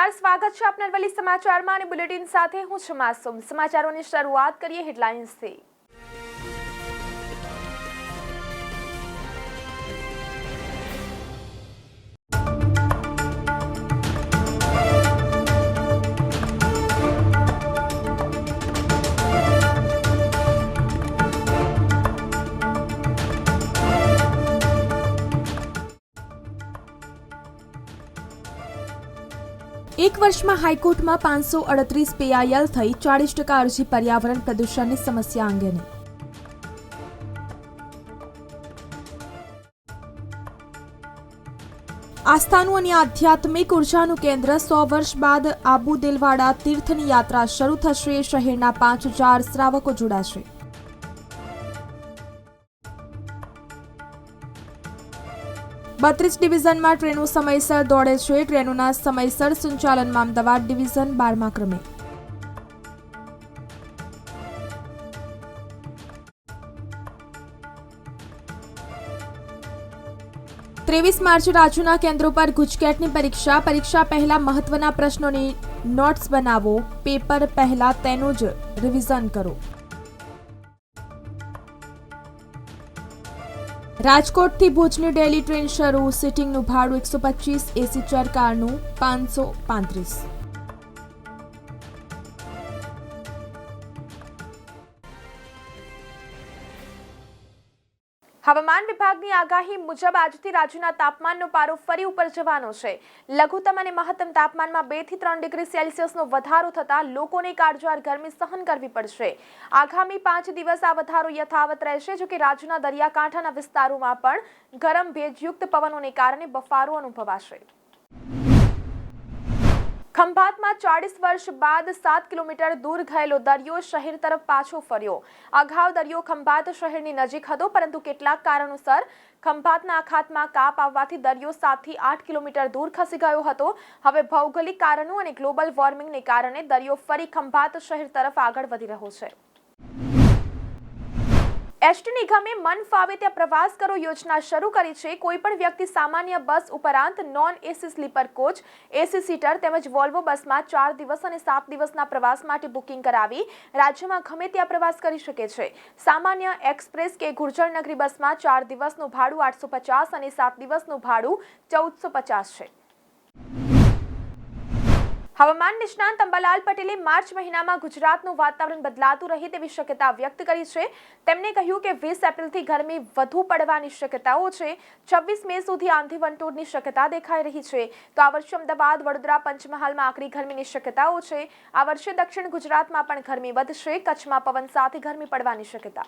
નમસ્કાર, સ્વાગત છે આપનાર વલી સમાચારમાં અને બુલેટિન સાથે હું છું માસુમ. સમાચારોની શરૂઆત કરીએ હેડલાઇન્સથી. એક વર્ષમાં હાઈકોર્ટમાં પાંચસો અડત્રીસ પીઆઈએલ થઈ ચાળીસ ટકા અરજી પર્યાવરણ પ્રદૂષણની સમસ્યા અંગેની. આસ્થાનું અને આધ્યાત્મિક ઉર્જાનું કેન્દ્ર સો વર્ષ બાદ આબુ દિલવાડા તીર્થની યાત્રા શરૂ થશે, શહેરના પાંચ હજાર શ્રાવકો જોડાશે. બત્રીસ ડિવિઝનમાં ટ્રેનો સમયસર દોડે છે. ટ્રેનોના સમયસર સંચાલનમાં અમદાવાદ ડિવિઝન બારમા ક્રમે. ત્રેવીસ માર્ચે રાજ્યના કેન્દ્રો પર ગુજકેટની પરીક્ષા. પરીક્ષા પહેલા મહત્વના પ્રશ્નોની નોટ્સ બનાવો. પેપર પહેલા તેનું જ રિવિઝન કરો. રાજકોટથી ભુજની ડેલી ટ્રેન શરૂ. સિટિંગનું ભાડું એકસો પચીસ એસી ચાર કારનું પાંચસો પાંત્રીસ. હવામાન વિભાગની આગાહી મુજબ આજથી રાજ્યના તાપમાનનો પારો ફરી ઉપર જવાનો છે. લઘુત્તમ અને મહત્તમ તાપમાનમાં બેથી ત્રણ ડિગ્રી સેલ્સિયસનો વધારો થતાં લોકોને કાળઝાળ ગરમી સહન કરવી પડશે. આગામી પાંચ દિવસ આ વધારો યથાવત રહેશે જો કે રાજ્યના દરિયાકાંઠાના વિસ્તારોમાં પણ ગરમ ભેજયુક્ત પવનોને કારણે બફારો અનુભવાશે. ખંભાતમાં ચાળીસ વર્ષ બાદ સાત કિલોમીટર દૂર ગયેલો દરિયો શહેર તરફ પાછો ફર્યો. અગાઉ દરિયો ખંભાત શહેરની નજીક હતો, પરંતુ કેટલાક કારણોસર ખંભાતના અખાતમાં કાપ આવવાથી દરિયો સાતથી આઠ કિલોમીટર દૂર ખસી ગયો હતો. હવે ભૌગોલિક કારણો અને ગ્લોબલ વોર્મિંગને કારણે દરિયો ફરી ખંભાત શહેર તરફ આગળ વધી રહ્યો છે. એસટી નિગમે મન ફાવે ત્યાં પ્રવાસ કરો યોજના શરૂ કરી છે. કોઈ પણ વ્યક્તિ સામાન્ય બસ ઉપરાંત non AC sleeper coach AC seater તેમજ વોલ્વો બસમાં ચાર દિવસ અને સાત દિવસના પ્રવાસ માટે બુકિંગ કરાવી રાજ્યમાં ગમે ત્યાં પ્રવાસ કરી શકે છે. સામાન્ય એક્સપ્રેસ કે ગુર્જર નગરી બસમાં ચાર દિવસનું ભાડું આઠસો પચાસ અને સાત દિવસનું ભાડું ચૌદસો પચાસ છે. હવામાન નિષ્ણાંત અંબાલાલ પટેલે માર્ચ મહિનામાં ગુજરાતનું વાતાવરણ બદલાતું રહે તેવી શક્યતા વ્યક્ત કરી છે. તેમણે કહ્યું કે વીસ એપ્રિલથી ગરમી વધુ પડવાની શક્યતાઓ છે. છવ્વીસ મે સુધી આંધી વંટોળની શક્યતા દેખાઈ રહી છે. તો આ વર્ષે અમદાવાદ, વડોદરા, પંચમહાલમાં આકરી ગરમીની શક્યતાઓ છે. આ વર્ષે દક્ષિણ ગુજરાતમાં પણ ગરમી વધશે. કચ્છમાં પવન સાથે ગરમી પડવાની શક્યતા.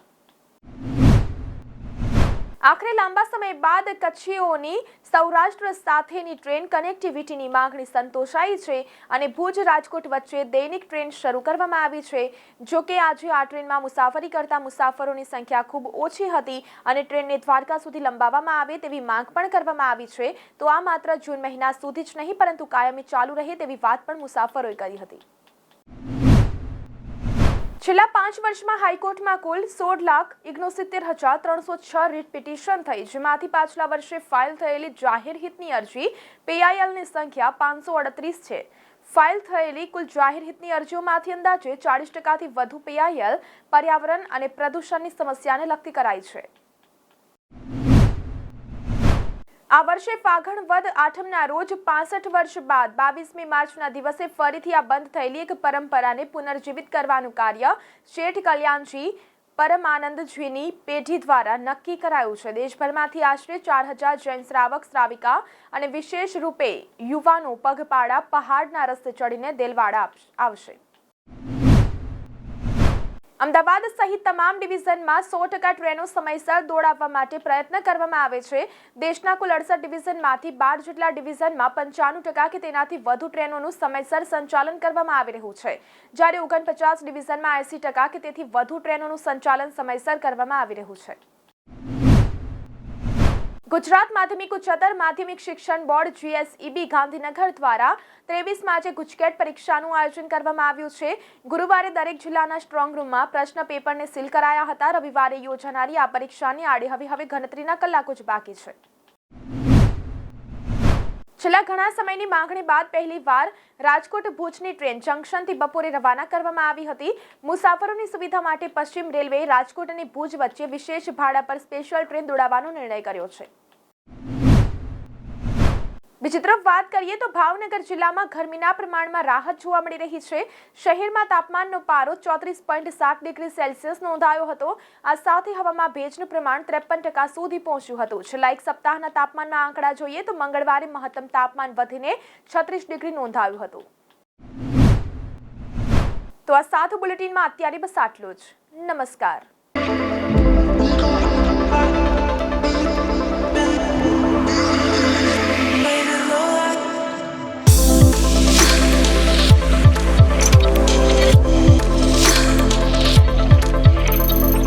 આખરે લાંબા સમય બાદ કચ્છીઓની સૌરાષ્ટ્ર સાથેની ટ્રેન કનેક્ટિવિટીની માંગણી સંતોષાઈ છે અને ભુજ, રાજકોટ વચ્ચે દૈનિક ટ્રેન શરૂ કરવામાં આવી છે. જો કે આજે આ ટ્રેનમાં મુસાફરી કરતા મુસાફરોની સંખ્યા ખૂબ ઓછી હતી અને ટ્રેનને દ્વારકા સુધી લંબાવવામાં આવે તેવી માંગ પણ કરવામાં આવી છે. તો આ માત્ર જૂન મહિના સુધી જ નહીં, પરંતુ કાયમી ચાલુ રહે તેવી વાત પણ મુસાફરોએ કરી હતી. છેલ્લા પાંચ વર્ષમાં હાઈકોર્ટમાં કુલ સોળ લાખ ઓગણસિત્તેર હજાર ત્રણસો છ રીટ પિટિશન થઈ, જેમાંથી પાછલા વર્ષે ફાઇલ થયેલી જાહેર હિતની અરજી, પીઆઈએલની સંખ્યા પાંચસો અડત્રીસ છે. ફાઇલ થયેલી કુલ જાહેર હિતની અરજીઓમાંથી અંદાજે ચાળીસ ટકાથી વધુ પીઆઈએલ, પર્યાવરણ અને પ્રદૂષણની સમસ્યાને લગતી કરાઈ છે. આ વર્ષે ફાગણ વદ આઠમના રોજ પાસઠ વર્ષ બાદ બાવીસમી માર્ચના દિવસે ફરીથી આ બંધ થયેલી એક પરંપરાને પુનર્જીવિત કરવાનું કાર્ય શેઠ કલ્યાણજી પરમાનંદજીની પેઢી દ્વારા નક્કી કરાયું છે. દેશભરમાંથી આશરે ચાર હજાર જૈન શ્રાવક, શ્રાવિકા અને વિશેષ રૂપે યુવાનો પગપાળા પહાડના રસ્તે ચડીને દેલવાડા આવશે. અમદાવાદ સહિત તમામ ડિવિઝનમાં સો ટકા ટ્રેનો સમયસર દોડાવવા માટે પ્રયત્ન કરવામાં આવે છે. દેશના કુલ અડસઠ ડિવિઝનમાંથી બાર જેટલા ડિવિઝનમાં પંચાણું ટકા કે તેનાથી વધુ ટ્રેનોનું સમયસર સંચાલન કરવામાં આવી રહ્યું છે. જ્યારે ઓગણપચાસ ડિવિઝનમાં એસી ટકા કે તેથી વધુ ટ્રેનોનું સંચાલન સમયસર કરવામાં આવી રહ્યું છે. ગુજરાત માધ્યમિક ઉચ્ચતર માધ્યમિક શિક્ષણ બોર્ડ જીએસઈબી ગાંધીનગર દ્વારા ત્રેવીસ માર્ચે ગુજકેટ પરીક્ષાનું આયોજન કરવામાં આવ્યું છે. ગુરુવારે દરેક જિલ્લાના સ્ટ્રોંગ રૂમમાં પ્રશ્ન પેપરને સીલ કરાયા હતા. રવિવારે યોજાનારી આ પરીક્ષાની આડે હવે હવે ગણતરીના કલાકો જ બાકી છે. છેલ્લા ઘણા સમયની માંગણી બાદ પહેલીવાર રાજકોટ ભુજની ટ્રેન જંકશનથી બપોરે રવાના કરવામાં આવી હતી. મુસાફરોની સુવિધા માટે પશ્ચિમ રેલવેએ રાજકોટ અને ભુજ વચ્ચે વિશેષ ભાડા પર સ્પેશિયલ ટ્રેન દોડાવવાનો નિર્ણય કર્યો છે. બીજી તરફ વાત કરીએ તો ભાવનગર જિલ્લામાં ગરમીના પ્રમાણમાં રાહત જોવા મળી રહી છે. શહેરમાં તાપમાનનો પારો ચોત્રીસ પોઈન્ટ સાત ડિગ્રી સેલ્સિયસ નોંધાયો હતો. આ સાથે હવામાં ભેજનું પ્રમાણ ત્રેપન ટકા સુધી પહોંચ્યું હતું. છેલ્લા એક સપ્તાહના તાપમાનના આંકડા જોઈએ તો મંગળવારે મહત્તમ તાપમાન વધીને છત્રીસ ડિગ્રી નોંધાયું હતું. તો આ સાથ બુલેટિનમાં અત્યારે બસ આટલું જ. નમસ્કાર.